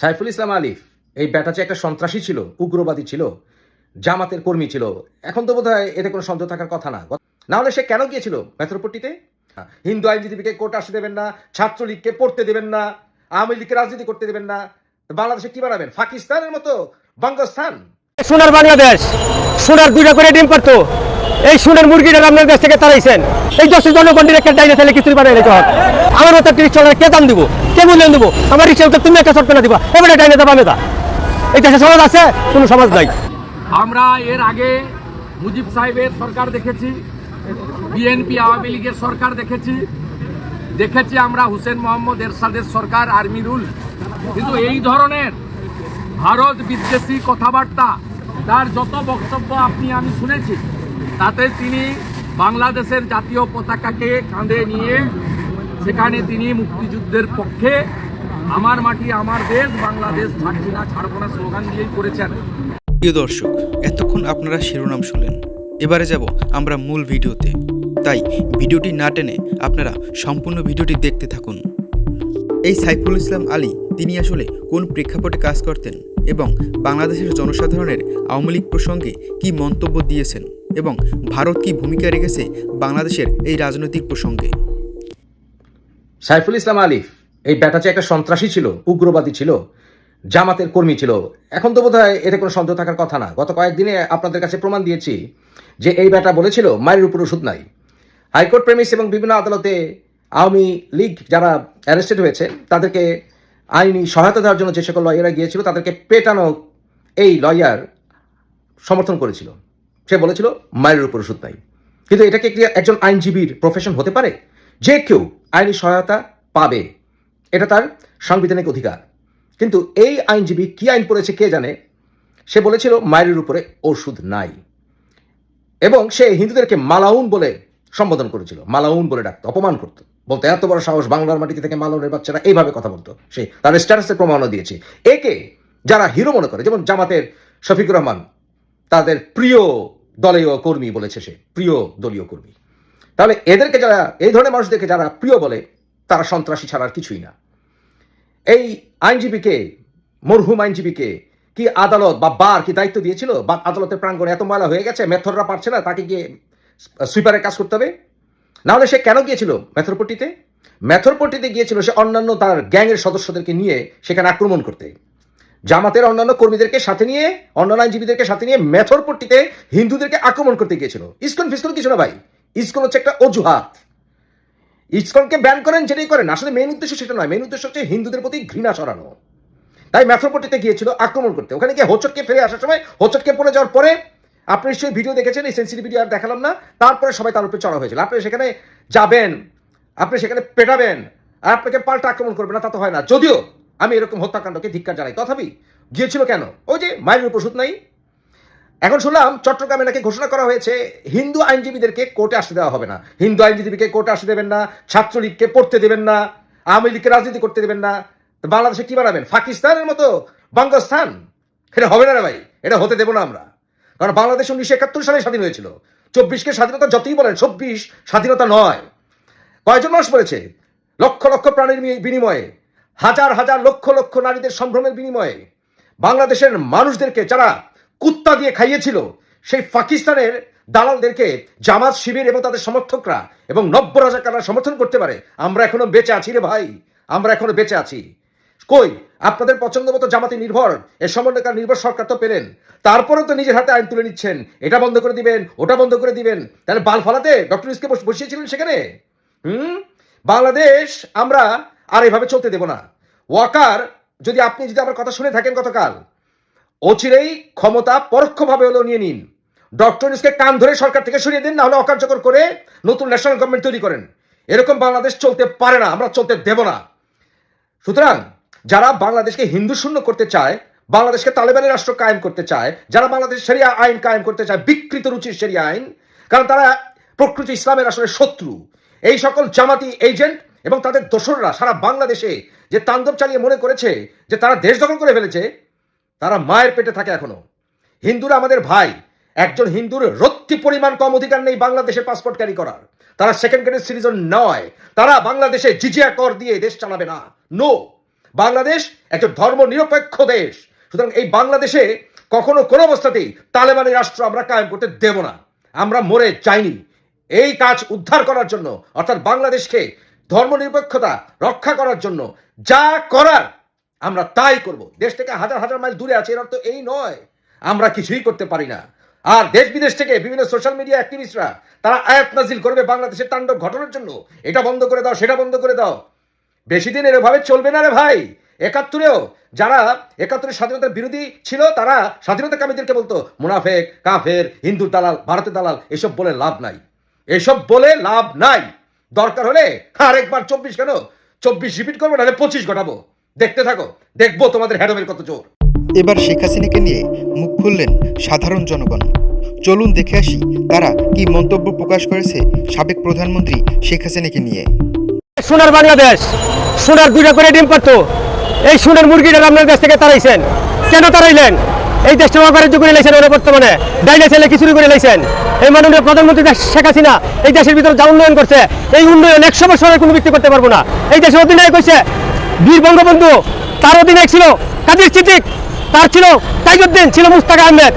সাইফুল ইসলাম আলিফ এই ব্যাটা যে একটা সন্ত্রাসী ছিল, উগ্রবাদী ছিল, জামাতের কর্মী ছিল, এখন তো বোধ হয় এতে কোনো সন্দেহ থাকার কথা না। না হলে সে কেন গিয়েছিল মেথরপট্টিতে হিন্দু আইনজীবীকে কোর্ট আসতে দেবেন না, ছাত্রলীগকে পড়তে দেবেন না, আওয়ামী লীগকে রাজনীতি করতে দেবেন না, বাংলাদেশে কি বানাবেন? পাকিস্তানের মতো বঙ্গস্থান। সোনার বাংলাদেশ, সোনার দুইটা করে ডিম পারতো এই সোনার মুরগিটা আপনার দেশ থেকে তাড়াইছেন এই দশ জনগণের একটা ডাইনে তাহলে কিছু নিতে হবে আমার মতো একটা রিক্সা কে দাম দিব? কে মূল্যায়ন দিব? আমার রিক্সা তুমি একটা সরকার দিবা। এবারে ডাইনে দেবা মেদা এই দেশে সমাজ আছে, কোনো সমাজ নাই। আমরা এর আগে মুজিব সাহেবের সরকার দেখেছি, বিএনপি, আওয়ামী লীগের সরকার দেখেছি। দেখেছি আমরা হুসেন মোহাম্মদ এরশাদের সরকার, আর্মি রুল। কিন্তু এই ধরনের ভারত বিদ্বেষী কথাবার্তা, তার যত বক্তব্য আপনি, আমি শুনেছি তাতে তিনি বাংলাদেশের জাতীয় পতাকাকে কাঁধে নিয়ে সেখানে তিনি মুক্তিযুদ্ধের পক্ষে আমার মাটি, আমার দেশ, বাংলাদেশ ছাড়ছি না, ছাড়বো না স্লোগান দিয়েই করেছেন। প্রিয় দর্শক, এতক্ষণ আপনারা শিরোনাম শুনলেন। এবারে যাব আমরা মূল ভিডিওতে। তাই ভিডিওটি না টেনে আপনারা সম্পূর্ণ ভিডিওটি দেখতে থাকুন। এই সাইফুল ইসলাম আলী, তিনি আসলে কোন প্রেক্ষাপটে কাজ করতেন এবং বাংলাদেশের জনসাধারণের আওয়ামী লীগ প্রসঙ্গে কি মন্তব্য দিয়েছেন? এবং ভারত কি ভূমিকা রেখেছে বাংলাদেশের এই রাজনৈতিক প্রসঙ্গে? সাইফুল ইসলাম আলিফ, এই ব্যাটা যে একটা সন্ত্রাসী ছিল, উগ্রবাদী ছিল, জামাতের কর্মী ছিল। এখন তো বোধহয় এতে কোনো সন্দেহ থাকার কথা না। গত কয়েকদিনে আপনাদের কাছে প্রমাণ দিয়েছি যে এই ব্যাটা বলেছিল, মায়ের উপর ওষুধ নাই। হাইকোর্ট প্রেমিস এবং বিভিন্ন আদালতে আওয়ামী লীগ যারা অ্যারেস্টেড হয়েছে, তাদেরকে আইনি সহায়তা দেওয়ার জন্য যে সকল লয়াররা গিয়েছিল, তাদেরকে পেটানো এই লয়ার সমর্থন করেছিল। সে বলেছিল, মায়ের উপর ওষুধ নাই। কিন্তু এটাকে কি একজন আইনজীবীর প্রফেশন হতে পারে? যে কেউ আইনি সহায়তা পাবে, এটা তার সাংবিধানিক অধিকার। কিন্তু এই আইনজীবী কি আইন পড়েছে কে জানে? সে বলেছিল, মায়ের উপরে ওষুধ নাই। এবং সে হিন্দুদেরকে মালাউন বলে সম্বোধন করেছিল। মালাউন বলে ডাকতো, অপমান করতো। বলতো, এত বড় সাহস বাংলার মাটিতে থেকে মালাউনের বাচ্চারা এইভাবে কথা বলতো। সে তার স্ট্যাটাসের প্রমাণও দিয়েছে। একে যারা হিরো মনে করে, যেমন জামাতের শফিকুর রহমান, তাদের প্রিয় দলীয় কর্মী বলেছে সে, প্রিয় দলীয় কর্মী। তাহলে এদেরকে যারা, এই ধরনের মানুষদেরকে যারা প্রিয় বলে, তারা সন্ত্রাসী ছাড়া আর কিছুই না। এই আইনজীবীকে, মরহুম আইনজীবীকে কি আদালত বা বার কি দায়িত্ব দিয়েছিল? বা আদালতের প্রাঙ্গণে এত ময়লা হয়ে গেছে, মেথররা পারছে না তাকে গিয়ে সুইপারের কাজ করতে হবে? নাহলে সে কেন গিয়েছিল মেথরপট্টিতে? মেথরপট্টিতে গিয়েছিল সে অন্যান্য তার গ্যাংয়ের সদস্যদেরকে নিয়ে সেখানে আক্রমণ করতে। জামাতের অন্যান্য কর্মীদেরকে সাথে নিয়ে, অন্যান্য আইনজীবীদেরকে সাথে নিয়ে মেথর মেথরপট্টিতে হিন্দুদেরকে আক্রমণ করতে গিয়েছিল। ইস্কন, ফিস্কন কিছু না ভাই? ইস্কন হচ্ছে একটা অজুহাত। ইস্কনকে ব্যান করেন যেটাই করেন, আসলে মেন উদ্দেশ্য সেটা নয় মেন উদ্দেশ্য হচ্ছে হিন্দুদের প্রতি ঘৃণা ছড়ানো। তাই মেথ্রোপটিতে গিয়েছিল আক্রমণ করতে। ওখানে গিয়ে হোচটকে ফিরে আসার সময় হোচটকে পড়ে যাওয়ার পরে, আপনি নিশ্চয়ই ভিডিও দেখেছেন, এই সেন্সিটিভ ভিডিও আর দেখালাম না। তারপরে সবাই তার উপরে চড়া হয়েছিল। আপনি সেখানে যাবেন, আপনি সেখানে পেটাবেন, আর আপনাকে পাল্টা আক্রমণ করবেন না, তা তো হয় না। যদিও আমি এরকম হত্যাকাণ্ডকে ধিক্কার জানাই। তথাপি গিয়েছিল কেন? ওই যে মায়ের উপর নাই? এখন শুনলাম চট্টগ্রামে নাকি ঘোষণা করা হয়েছে, হিন্দু আইনজীবীদেরকে কোর্টে আসতে দেওয়া হবে না। হিন্দু আইনজীবীকে কোর্টে আসতে দেবেন না, ছাত্রলীগকে পড়তে দেবেন না, আওয়ামী লীগকে রাজনীতি করতে দেবেন না। বাংলাদেশে কি বানাবেন? পাকিস্তানের মতো বঙ্গস্থান? এটা হবে না রে ভাই, এটা হতে দেবো না আমরা। কারণ বাংলাদেশ উনিশশো একাত্তর সালে স্বাধীন হয়েছিল। চব্বিশকে স্বাধীনতা যতই বলেন, চব্বিশ স্বাধীনতা নয়। কয়জন মানুষ বলেছে লক্ষ লক্ষ প্রাণীর বিনিময়ে। হাজার হাজার লক্ষ লক্ষ নারীদের সম্ভ্রমের বিনিময়ে বাংলাদেশের মানুষদেরকে যারা কুত্তা দিয়ে খাইয়েছিল, সেই পাকিস্তানের দালালদেরকে জামাত শিবির এবং তাদের সমর্থকরা এবং নব্য রাজাকাররা সমর্থন করতে পারে। আমরা এখনও বেঁচে আছি রে ভাই, আমরা এখনও বেঁচে আছি। কই, আপনাদের পছন্দ মতো জামাতি নির্ভর, এ সমন্বয়কার নির্ভর সরকার তো পেলেন। তারপরেও তো নিজের হাতে আইন তুলে নিচ্ছেন। এটা বন্ধ করে দিবেন, ওটা বন্ধ করে দিবেন। তাহলে বাল ফলাতে ডক্টর ইসকে বস- বসিয়েছিলেন সেখানে? হুম? বাংলাদেশ, আমরা আর এভাবে চলতে দেব না। ওয়াকার, যদি আপনি যদি আমার কথা শুনে থাকেন গতকাল, অচিরেই ক্ষমতা পরোক্ষভাবে হলেও নিয়ে নিন। ডক্টর ইউনুসকে কান ধরে সরকার থেকে সরিয়ে দিন না হলে অকার্যকর করে নতুন ন্যাশনাল গভর্নমেন্ট তৈরি করেন। এরকম বাংলাদেশ চলতে পারে না, আমরা চলতে দেব না। সুতরাং, যারা বাংলাদেশকে হিন্দু শূন্য করতে চায়, বাংলাদেশকে তালেবানের রাষ্ট্র কায়েম করতে চায়, যারা বাংলাদেশ সেরিয়া আইন কায়েম করতে চায়, বিকৃত রুচির সেরিয়া আইন, কারণ তারা প্রকৃতি ইসলামের আসলে শত্রু। এই সকল জামাতি এজেন্ট এবং তাদের দোসররা সারা বাংলাদেশে যে তাণ্ডব চালিয়ে মনে করেছে, যে তারা দেশ দখল করে ফেলেছে, তারা মায়ের পেটে থাকে এখনও। হিন্দুরা আমাদের ভাই, একজন হিন্দুর রত্তি পরিমাণ কম অধিকার নেই বাংলাদেশে পাসপোর্ট ক্যারি করার। তারা সেকেন্ড গ্রেডের সিটিজেন নয়। তারা বাংলাদেশে জিজিয়া কর দিয়ে দেশ চালাবে না। নো বাংলাদেশ একজন ধর্ম নিরপেক্ষ দেশ। সুতরাং এই বাংলাদেশে কখনো কোনো অবস্থাতেই তালেবানি রাষ্ট্র আমরা কায়েম করতে দেব না। আমরা মরে যাইনি। এই কাজ উদ্ধার করার জন্য, অর্থাৎ বাংলাদেশকে ধর্মনিরপেক্ষতা রক্ষা করার জন্য যা করার আমরা তাই করব। দেশ থেকে হাজার হাজার মাইল দূরে আছে, এর অর্থ এই নয়, আমরা কিছুই করতে পারি না। আর দেশ বিদেশ থেকে বিভিন্ন সোশ্যাল মিডিয়া অ্যাক্টিভিস্টরা, তারা আয়াত নাজিল করবে বাংলাদেশের তাণ্ডব ঘটনার জন্য। এটা বন্ধ করে দাও, সেটা বন্ধ করে দাও। বেশি দিন এভাবে চলবে না রে ভাই। একাত্তরেও যারা একাত্তরের স্বাধীনতার বিরোধী ছিল, তারা স্বাধীনতা কামীদেরকে বলতো, মুনাফেক, কাফের হিন্দুর দালাল, ভারতের দালাল, এসব বলে লাভ নাই। এসব বলে লাভ নাই। দরকার হলে আরেকবার চব্বিশ কেন? চব্বিশ রিপিট করব নাহলে পঁচিশ ঘটাবো। দেখতে থাকো দেখব তোমাদের হ্যাডমের কত জোর। এবার শেখ হাসিনাকে নিয়ে মুখ খুললেন সাধারণ জনগণ। চলুন দেখে আসি তারা কি মন্তব্য প্রকাশ করেছে সাবেক প্রধানমন্ত্রী শেখ হাসিনাকে নিয়ে। সোনার বাংলাদেশ সোনার দুইটা করে ডিম পারতো এই সোনার মুরগিটা আপনার কাছ থেকে তাড়াইছেন কেন তাড়াইলেন এই দেশটা অকার্য করে লাইছেন ওরা বর্তমানে। ডাইলে ছেলে কিছুরি করে লাইছেন। এই মাননীয় প্রধানমন্ত্রী শেখ হাসিনা এই দেশের ভিতরে যা উন্নয়ন করছে, এই উন্নয়ন একশো বছরের কোনো ব্যক্তি করতে পারব না। এই দেশের অধিনায়ক হয়েছে বীর বঙ্গবন্ধু। তার অধিনায়ক ছিল কাদির সিদ্দিক। তার ছিল তাইজুদ্দিন, ছিল মুস্তাক আহমেদ।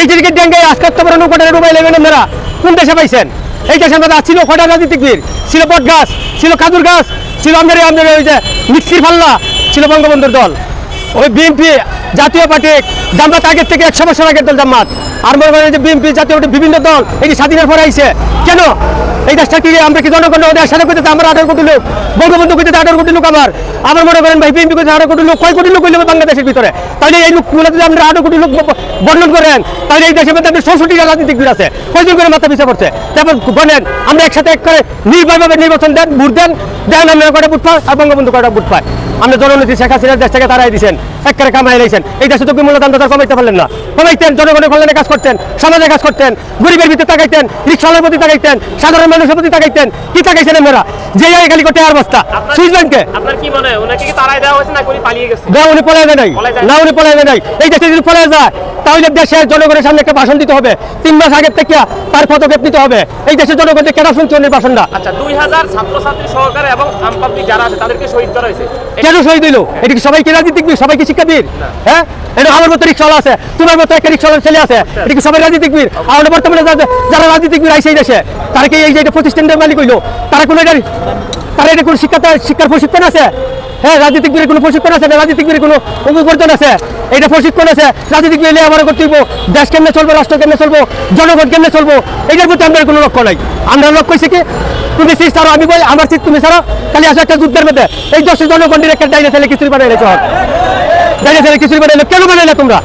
এই যে ডেঙ্গে আজকে বড় নৌকাটা ডুবাই লেবেন আপনারা কোন দেশে পাইছেন? এই দেশের মধ্যে ছিল কটা রাজনীতিবিদ ছিল বট গাছ ছিল খাজুর গাছ, ছিল আমাদের আমাদের ওই যে মিষ্টির পাল্লা ছিল বঙ্গবন্ধুর দল। ওই বিএনপি জাতীয় পার্টি জামাত আগের থেকে একশো বছর আগের দল জামাত। আর মনে করেন যে বিএনপি জাতীয় বিভিন্ন দল, এই যে স্বাধীনের পরে আইছে। কেন? এই দেশটা কি আমরা কি জনগণ ওদের সাথে করতে আমরা আঠারো কোটি লোক, বঙ্গবন্ধু করতে আঠারো কোটি লোক আমার আবার মনে করেন ভাই, বিএনপি করতে আঠারো কোটি লোক, কয় কোটি লোক হইলে বাংলাদেশের ভিতরে? তাহলে এই লোকগুলো যদি আমরা আঠারো কোটি লোক বর্ণন করেন, তাহলে এই দেশের মধ্যে আপনি চৌষট্টি রাজনীতিবিদ আছে। কয়জন করে মাথা পিছিয়ে পড়ছে? তারপর বলেন, আমরা একসাথে এক করে নির্ভয়ভাবে নির্বাচন দেন, ভোট দেন। দেন আমরা কটা ভোট পাই আর বঙ্গবন্ধু কটা ভোট পায়? আমরা জননেত্রী শেখ হাসিনার দেশ থেকে তারাই দিয়েছেন এক করে কামাই লাইছেন। এই দেশে তো বিমূল্য দাম তারা কমাইতে পারলেন না। কমাইতেন জনগণের কল্যাণে কাজ করতেন সমাজে কাজ করতেন গরিবের ভিতরে তাকাইতেন রিক্সাওয়ালার প্রতি তাকাইতেন সাধারণ মানুষের প্রতি তাকাইতেন কি তাকাইছেন আপনারা? যে জায়গায় খালি করতে আর বস্তা। ব্যাংকে আপনার না উনি পলাইবে নাই। না উনি পলাইবে নাই। এই দেশে যদি পলায় যায় তাহলে দেশের জনগণের সামনে একটা ভাষণ দিতে হবে। তিন মাস আগের থেকে তার পদক্ষেপ নিতে হবে। এই দেশের জনগণকে কেন ভাষণটা? আচ্ছা দুই হাজার ছাত্রছাত্রী সহকারে এবং যারা আছে তাদেরকে শহীদ করা হয়েছে। কেন শহীদ দিল এটা কি সবাইকে রাজনীতিবিদ সবাইকে শিক্ষাবিদ হ্যাঁ? এটা আমার মতো রিক্সাওয়ালা আছে তোমার মতো একটা রিক্সাওয়ালা ছেলে আছে এটা কি সবাই আমাদের বর্তমানে যারা রাজনীতিবিদ আইসে এই দেশে তারা কি এই যে এটা প্রতিষ্ঠানের মালিক হইল? তারা কোনো এটা তারা এটা কোনো শিক্ষা শিক্ষার প্রশিক্ষণ আছে? হ্যাঁ কোনো প্রশিক্ষণ আছে? না কোনো আছে? এটা প্রশিক্ষণ আছে? রাজনীতিবিদ এলে আমার করতে দেশ কেমনে চলবো রাষ্ট্র কেমনে চলবো জনগণ কেমনে চলবো? এটার প্রতি আমাদের কোনো লক্ষ্য নাই। আমরা লক্ষ্য হয়েছে কি তুমি সিট ছাড়ো আমি বই আমার সিট তুমি ছাড়ো খালি আসো একটা যুদ্ধের মধ্যে। এই দশ ডাইনে ছেলে কিছুই বানাইলে চল ডাইনে ছেলে কিছুই বানাইলো কেন বানাইলে তোমরা?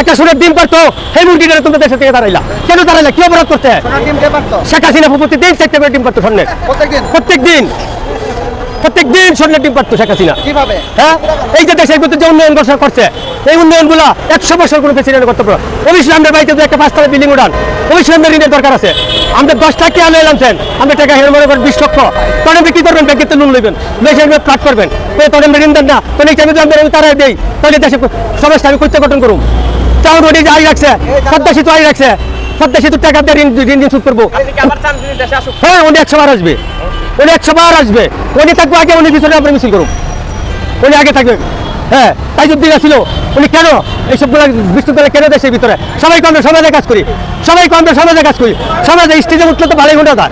একটা সোনার ডিম পারতো সেই মুরগিটা তোমরা দেশের থেকে দাঁড়াইলা কেন দাঁড়াইলা কি অপরাধ করতে শেখ হাসিনা প্রতিদিন চারটে করে ডিম পারতো সামনে প্রত্যেক দিন। প্রত্যেক দিন স্বর্ণের ডিম পারতো শেখ হাসিনা। হ্যাঁ? এই যে দেশের ভিতরে যে উন্নয়ন ঘোষণা করছে এই উন্নয়নগুলো একশো বছর কোনো প্রেসিডেন্ট করতে পারো অবশ্যই আমাদের বাড়িতে যদি একটা পাঁচতলা বিল্ডিং উঠান আমাদের ঋণের দরকার আছে। আমরা দশ টাকা আলো এলামছেন আমরা টাকা হের মনে করেন বিশ লক্ষ। তখন আপনি কি করবেন? ব্যাংকের লোন নেবেন দেশে ফ্লাট করবেন। তো তখন আমরা ঋণ দেন না। তো এই টাইমে আমি তারাই দেই। তাহলে দেশে সমস্যা আমি করতে গঠন করুন চাউল রোডি আই রাখছে পদ্মা সেতু আই রাখছে। পদ্মা সেতু টাকা দিয়ে ঋণ ঋণ ঋণ শোধ করব। আপনি কি আবার চান তিনি দেশে আসুক? হ্যাঁ উনি একশো বার আসবে। উনি একশো বার আসবে। উনি থাকবে আগে, উনি পিছনে, আমরা মিছিল করুন উনি আগে থাকবে। হ্যাঁ। তাই যদি ছিল উনি কেন এইসবগুলো বিশ্ববিদ্যালয় কেন দেশের ভিতরে? সবাইকে আমরা সমাজে কাজ করি। সবাইকে আমরা সমাজে কাজ করি। সমাজে স্টেজে উঠলে তো ভালোই ঘণ্টা তার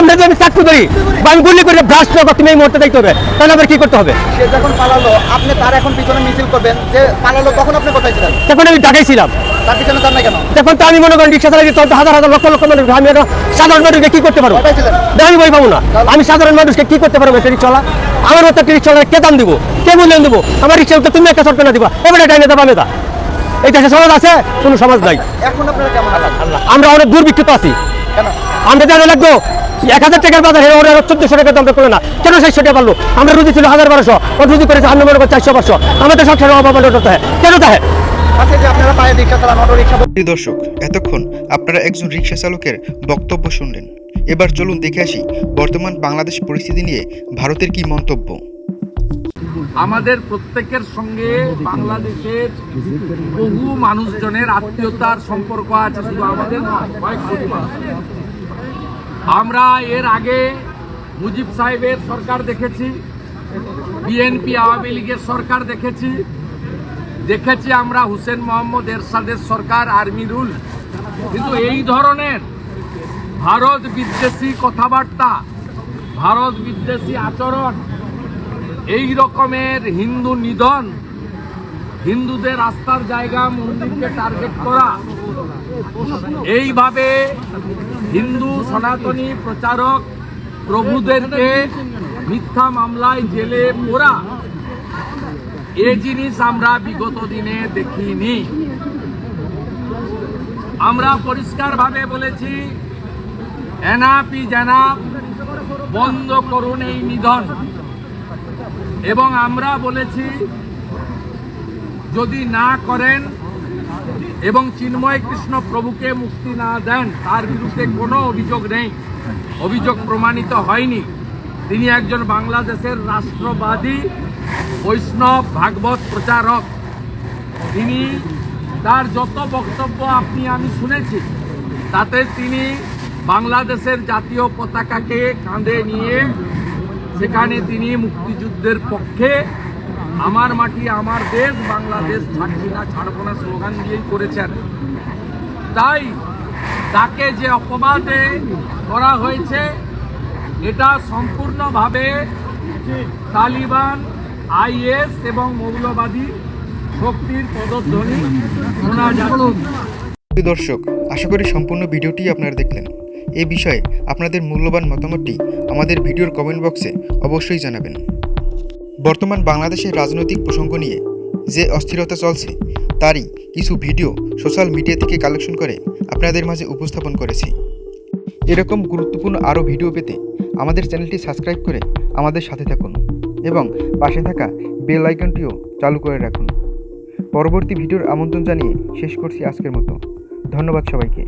আমরা যদি আমি চাকরি করি বা আমি গুলি করে ভ্রাস তুমি এই মুহূর্তে দেখতে হবে। তাহলে আবার কি করতে হবে? সে যখন পালালো আপনি তার এখন পিছনে মিছিল করবেন। যে পালালো তখন আপনি কোথায় ছিলেন? তখন আমি ঢাকাইছিলাম তার পিছনে তার না কেন? তখন তো আমি মনে করেন রিক্সা চালাই তখন হাজার হাজার লক্ষ লক্ষ মানুষ আমি সাধারণ মানুষকে কি করতে পারব? আমি পাবো না। আমি সাধারণ মানুষকে কি করতে পারব? চলা আমার মতো ট্রেনিক চলা কে দাম দিব? কে মূল্যায়ন দেবো? আমার রিক্সা উঠতে তুমি একটা সরকার না দিবা। এবারে ডাইনে দেবা মেদা এই দেশে সমাজ আছে কোনো সমাজ নাই। আমরা অনেক দুর্ভিক্ষিত আছি। আমরা জানা লাগবো এক হাজার টাকার বাজার হেরে ওরা চোদ্দশো টাকা দাম করে না। কেন সাতশো টাকা পারল? আমরা রুজি ছিল হাজার বারোশো ও রুজি করেছে আমরা মনে চারশো পাঁচশো। আমাদের সংসারের অভাব হলে ওটা কেন তাহে? রিক্সা রিক্সা দর্শক এতক্ষণ আপনারা একজন রিক্সা চালকের বক্তব্য শুনলেন। এবার চলুন দেখে আসি বর্তমান বাংলাদেশ পরিস্থিতি নিয়ে ভারতের কি মন্তব্য। আমাদের প্রত্যেকের সঙ্গে বাংলাদেশের বহু মানুষজনের আত্মীয়তার সম্পর্ক আছে, শুধু আমাদের আমরা এর আগে মুজিব সাহেবের সরকার দেখেছি, বিএনপি, আওয়ামী লীগের সরকার দেখেছি। দেখেছি আমরা হুসেন মোহাম্মদ এরশাদের সরকার আর্মি রুল। কিন্তু এই ধরনের ভারত বিদ্বেষী কথাবার্তা, ভারত বিদ্বেষী আচরণ, এই রকমের হিন্দু নিধন, হিন্দুদের আস্থার জায়গা মন্দিরকে টার্গেট করা, এইভাবে হিন্দু সনাতনী প্রচারক প্রভুদেরকে মিথ্যা মামলায় জেলে পোরা এ জিনিস আমরা বিগত দিনে দেখিনি। আমরা পরিষ্কারভাবে বলেছি এনাপি জানাপ বন্ধ করুন এই নিধন। এবং আমরা বলেছি, যদি না করেন এবং চিন্ময় কৃষ্ণ প্রভুকে মুক্তি না দেন, তার বিরুদ্ধে কোনো অভিযোগ নেই। অভিযোগ প্রমাণিত হয়নি। তিনি একজন বাংলাদেশের রাষ্ট্রবাদী, বৈষ্ণব, ভাগবত প্রচারক। তিনি তার যত বক্তব্য আপনি, আমি শুনেছি, তাতে তিনি বাংলাদেশের জাতীয় পতাকাকে কাঁধে নিয়ে সেখানে তিনি মুক্তিযুদ্ধের পক্ষে আমার মাটি, আমার দেশ, বাংলাদেশ ছাড়ছি না, ছাড়বো না স্লোগান দিয়েই করেছেন। তাই তাকে যে অপবাদে করা হয়েছে, এটা সম্পূর্ণভাবে তালিবান, আইএস এবং মৌলবাদী শক্তির পদধ্বনি শোনা যাচ্ছে। দর্শক, আশা করি সম্পূর্ণ ভিডিওটি আপনারা দেখলেন। এই বিষয়ে আপনাদের মূল্যবান মতামতটি আমাদের ভিডিওর কমেন্ট বক্সে অবশ্যই জানাবেন। বর্তমান বাংলাদেশের রাজনৈতিক প্রসঙ্গ নিয়ে যে অস্থিরতা চলছে, তারই কিছু ভিডিও সোশ্যাল মিডিয়া থেকে কালেকশন করে আপনাদের মাঝে উপস্থাপন করেছি। এরকম গুরুত্বপূর্ণ আরও ভিডিও পেতে আমাদের চ্যানেলটি সাবস্ক্রাইব করে আমাদের সাথে থাকুন এবং পাশে থাকা বেল আইকনটিও চালু করে রাখুন। পরবর্তী ভিডিওর আমন্ত্রণ জানিয়ে শেষ করছি আজকের মতো। ধন্যবাদ সবাইকে।